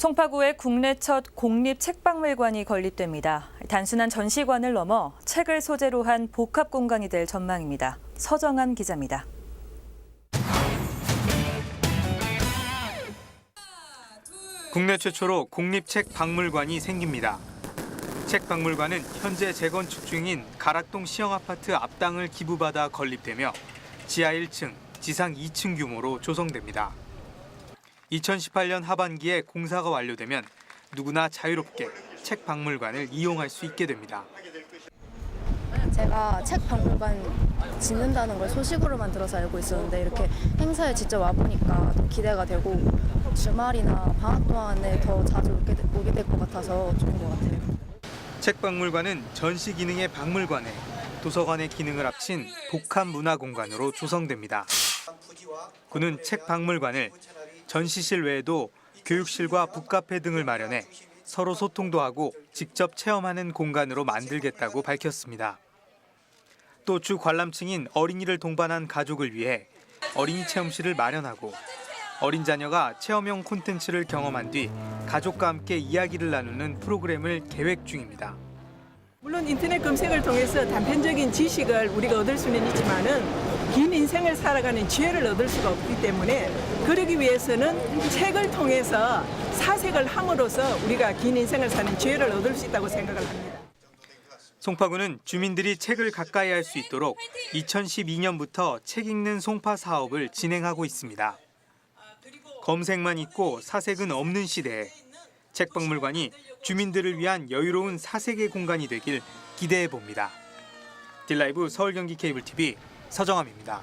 송파구에 국내 첫 공립 책박물관이 건립됩니다. 단순한 전시관을 넘어 책을 소재로 한 복합 공간이 될 전망입니다. 서정한 기자입니다. 국내 최초로 공립 책 박물관이 생깁니다. 책 박물관은 현재 재건축 중인 가락동 시형 아파트 앞당을 기부받아 건립되며 지하 1층, 지상 2층 규모로 조성됩니다. 2018년 하반기에 공사가 완료되면 누구나 자유롭게 책 박물관을 이용할 수 있게 됩니다. 제가 책 박물관 짓는다는 걸 소식으로만 들어서 알고 있었는데 이렇게 행사에 직접 와보니까 더 기대가 되고 주말이나 방학 동안에 더 자주 오게 될 것 같아서 좋은 것 같아요. 책 박물관은 전시 기능의 박물관에 도서관의 기능을 합친 복합 문화 공간으로 조성됩니다. 군은 책 박물관을 전시실 외에도 교육실과 북카페 등을 마련해 서로 소통도 하고 직접 체험하는 공간으로 만들겠다고 밝혔습니다. 또 주 관람층인 어린이를 동반한 가족을 위해 어린이 체험실을 마련하고 어린 자녀가 체험형 콘텐츠를 경험한 뒤 가족과 함께 이야기를 나누는 프로그램을 계획 중입니다. 물론 인터넷 검색을 통해서 단편적인 지식을 우리가 얻을 수는 있지만은 긴 인생을 살아가는 지혜를 얻을 수가 없기 때문에 그러기 위해서는 책을 통해서 사색을 함으로써 우리가 긴 인생을 사는 지혜를 얻을 수 있다고 생각을 합니다. 송파구는 주민들이 책을 가까이 할 수 있도록 2012년부터 책 읽는 송파 사업을 진행하고 있습니다. 검색만 있고 사색은 없는 시대에 책박물관이 주민들을 위한 여유로운 사색의 공간이 되길 기대해 봅니다. 딜라이브 서울 경기 케이블 TV 서정함입니다.